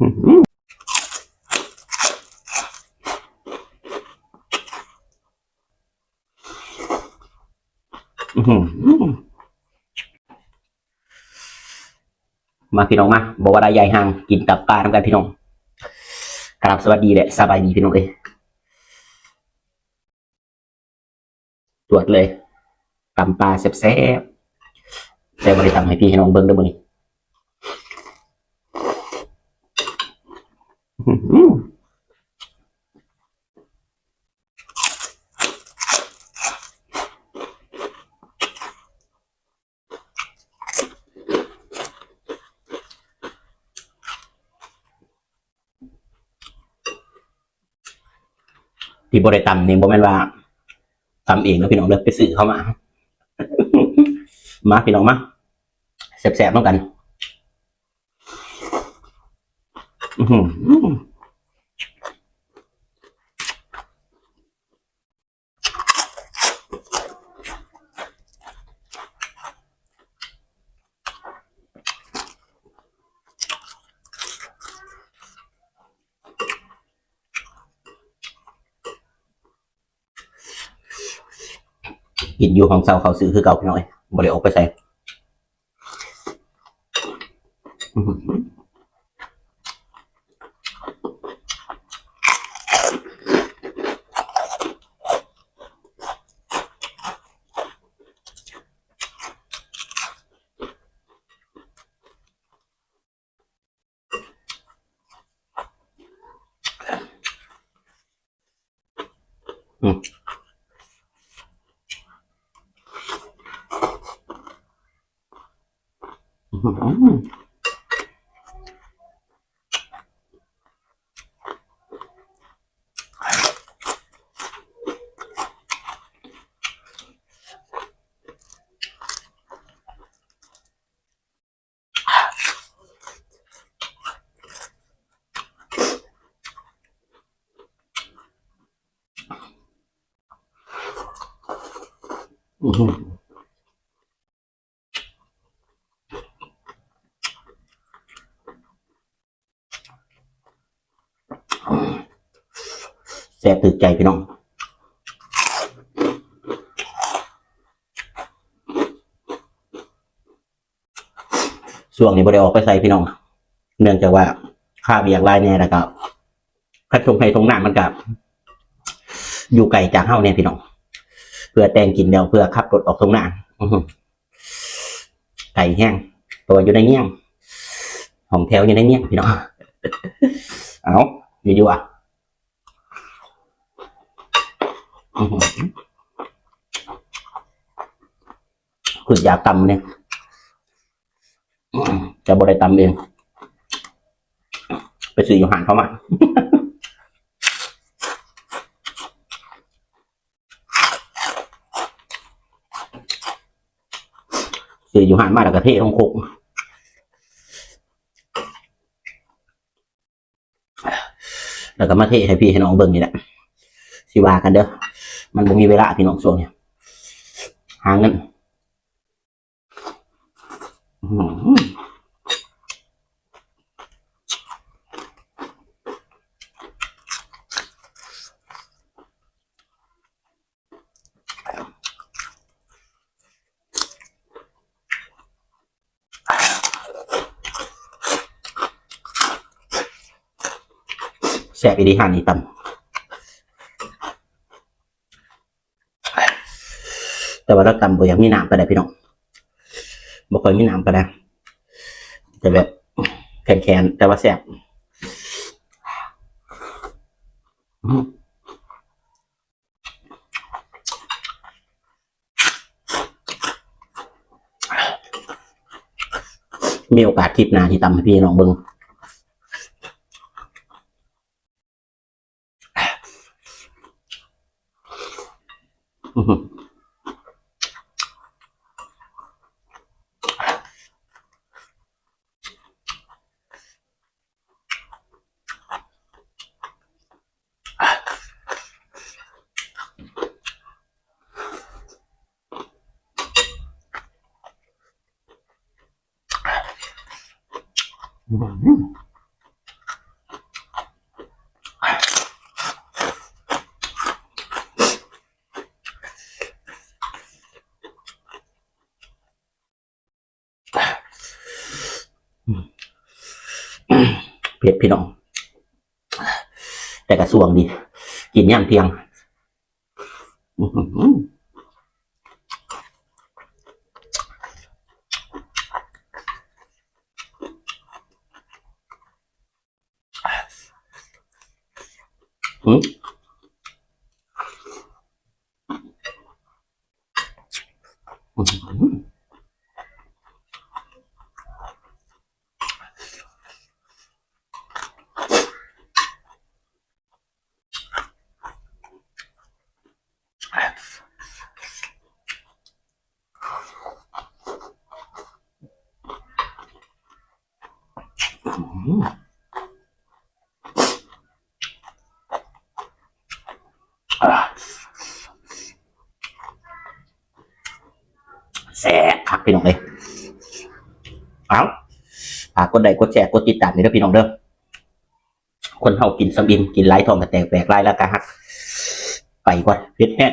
มาพี่น้องมาบอกว่าได้ใหญ่ห่างกินตับปลาทำกันพี่น้องกราบสวัสดีและสบายดีพี่น้องเลยตรวจเลยตำปลาแซ่บๆแต่บริตำให้พี่ให้น้องเบิ้งด้วยบ่นี่อื้อหือ ที่บริตำนี่บ่แม่นว่าทำเองแล้วพี่น้องเลิกไปซื้อเข้ามา มาพี่น้องมาแสบๆต้องกัน อื กินอยู่ของเซาเขาซื้อคือเก่าพี่น้อยบ่ได้ออกไปใส่อื้อ หืออื้อหืออื้อหือ แซ่บตึกใจพี่น้องช่วงนี้บ่ได้ออกไปใส่พี่น้อง เนื่องจากว่าค่าเบียกรายแน่แล้วก็คัดชงให้ทงหน้ามันกับอยู่ไกลจากเฮาเนี่ยพี่น้อง เพื่อแต่งกินเดียวเพื่อขับรถออกทงหน้าอื้อหือไก่แห้ง ตัวอยู่ในเงี้ยงของแถวอยู่ในเงี้ยงพี่น้อง เอาอยู่อยู่อะ อื้อหือคืออยากตำเนี่ยจะบริตำเอง ไปซื้ออยู่หานเข้ามาซื้ออยู่หานมาแล้วกระเทศของโคกแล้วก็มาเทให้พี่ให้น้องเบิ่งนี่แหละสิว่ากันเด้อ มันบ่มีเวลาพี่น้องช่วงเนี้ยหาเงินอื้อหือแซ่บอีดีหานี่ตำ แต่ว่าเราตำบ่อยากมีน้ำก็ได้พี่น้องบ่ค่อยมีน้ำก็ได้แต่แบบแข็งๆแต่ว่าแซ่บมีโอกาสคลิปหน้าที่ตำให้พี่น้องเบิงอือ เผ็ดพี่น้อง แต่กระสวงดี กินย่างเทียง แซ่บคักพี่น้องเลยเอาฝากกดไลค์กดแชร์กดติดตามนี่เด้อพี่น้องเด้อคนเฮากินสำอิ่มกินหลายทองกระแตกแปลกหลายแล้วก็ฮัก ไปก่อนเพ็ดแห้ง